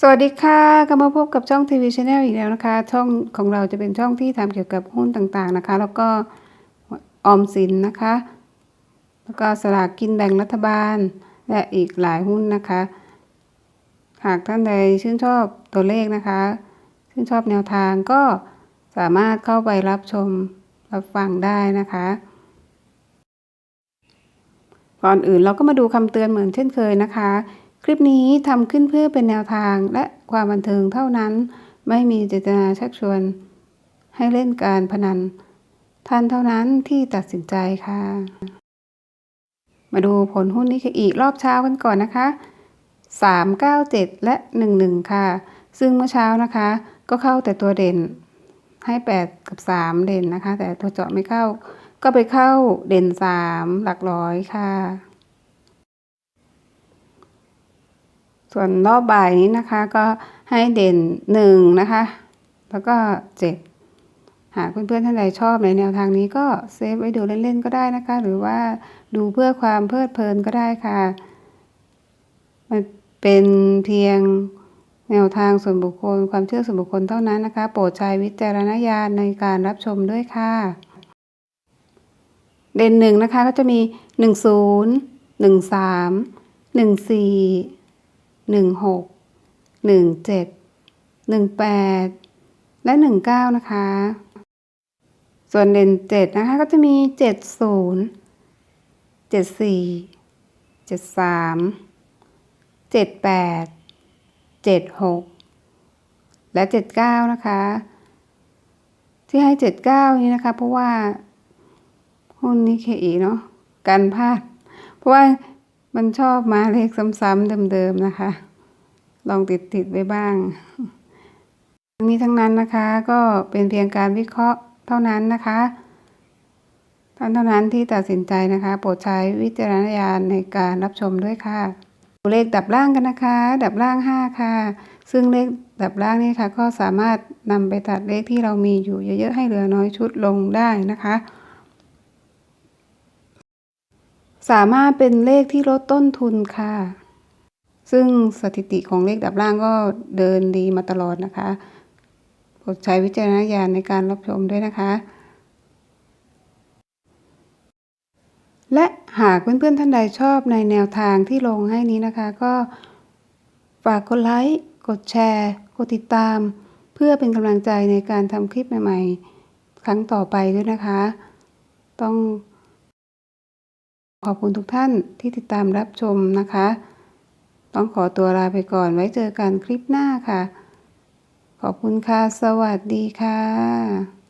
สวัสดีค่ะกลับมาพบกับช่องทีวีชาแนลอีกแล้วนะคะ ช่องของเราจะเป็นช่องที่ทำเกี่ยวกับหุ้นต่างๆนะคะ แล้วก็ออมสินนะคะ แล้วก็สลากกินแบ่งรัฐบาล และอีกหลายหุ้นนะคะ หากท่านใดชื่นชอบตัวเลขนะคะ ชื่นชอบแนวทางก็สามารถเข้าไปรับชมรับฟังได้นะคะ ก่อนอื่นเราก็มาดูคำเตือนเหมือนเช่นเคยนะคะ คลิปนี้ทำขึ้นเพื่อเป็นแนวทางและความบันเทิงเท่านั้น ไม่มีเจตนาชักชวน ให้เล่นการพนัน ท่านเท่านั้นที่ตัดสินใจค่ะ มาดูผลหุ้นนี้อีกรอบเช้ากันก่อนนะคะ 397 และ 11 ค่ะ ซึ่งเมื่อเช้านะคะ ก็เข้าแต่ตัวเด่นให้ 8 กับ 3 เด่นนะคะ แต่ตัวเจาะไม่เข้า ก็ไปเข้าเด่น 3 หลักร้อยค่ะ ส่วนรอบบ่ายนี้นะคะก็ให้เด่น1นะคะ แล้วก็7หากเพื่อนๆท่านใดชอบในแนวทางนี้ก็เซฟไว้ดูเล่นๆก็ได้นะคะ หรือว่าดูเพื่อความเพลิดเพลินก็ได้ค่ะ มันเป็นเพียงแนวทางส่วนบุคคลความเชื่อส่วนบุคคลเท่านั้นนะคะ โปรดใช้วิจารณญาณในการรับชมด้วยค่ะ เด่นหนึ่งนะคะก็จะมีหนึ่ง ศูนย์หนึ่งหกหนึ่งเจ็ดหนึ่งแปดและหนึ่งเก้านะคะ ส่วนเด่นเจ็ดนะคะ ก็จะมีเจ็ดศูนย์เจ็ดสี่เจ็ดสามเจ็ดแปดเจ็ดหกและเจ็ดเก้านะคะ ที่ให้เจ็ดเก้านี้นะคะ เพราะว่าหุ้นนี้เคอีเนาะกันพลาด เพราะว่า มันชอบมาเลขซ้ำๆเดิมๆนะคะ ลองติดติดไว้บ้าง ทั้งนี้ทั้งนั้นนะคะก็เป็นเพียงการวิเคราะห์เท่านั้นนะคะท่านเท่านั้นที่ตัดสินใจนะคะ โปรดใช้วิจารณญาณในการรับชมด้วยค่ะดูเลขดับล่างกันนะคะ ดับล่างห้าค่ะ ซึ่งเลขดับล่างนี่ค่ะ ก็สามารถนำไปตัดเลขที่เรามีอยู่เยอะๆให้เหลือน้อยชุดลงได้นะคะ สามารถเป็นเลขที่ลดต้นทุนค่ะ ซึ่งสถิติของเลขดับล่างก็เดินดีมาตลอดนะคะโปรดใช้วิจารณญาณในการรับชมด้วยนะคะ และหากเพื่อนๆท่านใดชอบในแนวทางที่ลงให้นี้นะคะ ก็ฝากกดไลค์กดแชร์ กดติดตาม เพื่อเป็นกำลังใจในการทำคลิปใหม่ ๆ ครั้งต่อไปด้วยนะคะ ต้อง ขอบคุณทุกท่านที่ติดตามรับชมนะคะ ต้องขอตัวลาไปก่อนไว้เจอกันคลิปหน้าค่ะ ขอบคุณค่ะ สวัสดีค่ะ